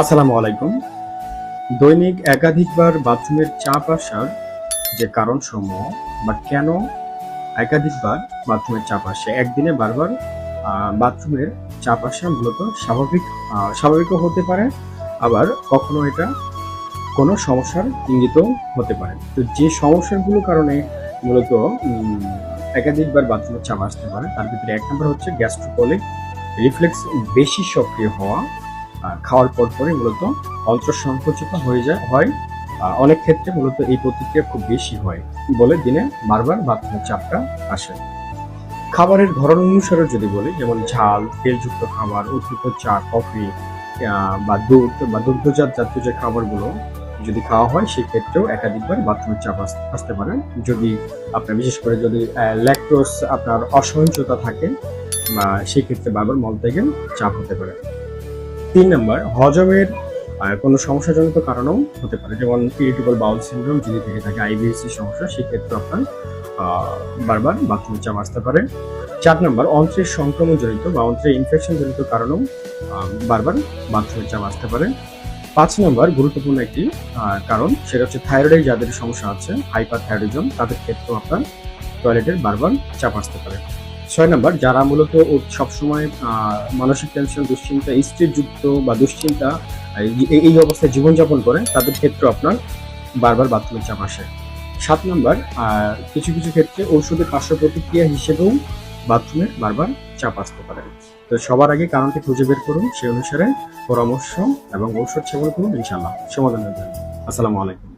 আসসালামু আলাইকুম। দৈনিক একাধিকবার বাথরুমের চাপ আসার যে কারণ সমূহ বা কেন একাধিকবার বাথরুমের চাপ আসে? একদিনে বারবার বাথরুমের চাপ আসা মূলত স্বাভাবিক স্বাভাবিকও হতে পারে, আবার কখনো এটা কোনো সমস্যার ইঙ্গিত হতে পারে। তো যে সমস্যাগুলো কারণে মূলত একাধিকবার বাথরুমের চাপ আসতে পারে, তার ভিতরে এক নম্বর হচ্ছে গ্যাস্ট্রোকলিক রিফ্লেক্স বেশি সক্রিয় হওয়া খাওয়ার পর পরে মূলত অন্ত্র সংকুচিত হয়ে যায়, হয়। অনেক ক্ষেত্রে মূলত এই প্রতিক্রিয়া খুব বেশি হয় বলে? দিনে বারবার বাথরুমের চাপটা আসে। খাবারের ধরন অনুসারে যদি বলি, যেমন ঝাল, তেলযুক্ত খাবার, অতিরিক্ত চা, কফি বা দুধ, বা দুগ্ধজাত জাতীয় যে খাবারগুলো যদি খাওয়া হয়, সেক্ষেত্রেও একাধিকবার বাথরুমের চাপ আস- আসতে পারে। যদি আপনার, বিশেষ করে যদি ল্যাকটোস আপনার অসহনশীলতা থাকে সেক্ষেত্রে বারবার মলত্যাগের চাপ হতে পারে। তিন নম্বর, হজমের কোনো সমস্যাজনিত কারণেও হতে পারে, যেমন ইরিটেবল বাউল সিনড্রোম যদি থেকে থাকে আইবিএসসি সমস্যা, সেক্ষেত্রে আপনার বারবার বাথরুমের চাপ আসতে পারে। চার নম্বর, অন্ত্রের সংক্রমণজনিত বা অন্ত্রের ইনফেকশন জনিত কারণেও বারবার বাথরুমের চাপ আসতে পারে। পাঁচ নম্বর, গুরুত্বপূর্ণ একটি কারণ, সেটা হচ্ছে থাইরয়েডের যাদের সমস্যা আছে হাইপার থাইরয়েডিজম তাদের ক্ষেত্রেও আপনার টয়লেটের বারবার চাপ আসতে পারে। ছয় নম্বর, যারা মূলত সবসময় মানসিক টেনশন দুশ্চিন্তা স্থিরযুক্ত বা দুশ্চিন্তা, এই- অবস্থায় জীবনযাপন করে তাদের ক্ষেত্রে আপনার বারবার বাথরুমের চাপ আসে। সাত নম্বর কিছু কিছু ক্ষেত্রে ঔষধের পার্শ্ব প্রতিক্রিয়া হিসেবেও বাথরুমের বারবার চাপ আসতে পারে। তো সবার আগে কারণটি খুঁজে বের করুন, সেই অনুসারে পরামর্শ এবং ঔষধ সেবন করুন ইনশাল্লাহ সমাধানের জন্য। আসসালামু আলাইকুম।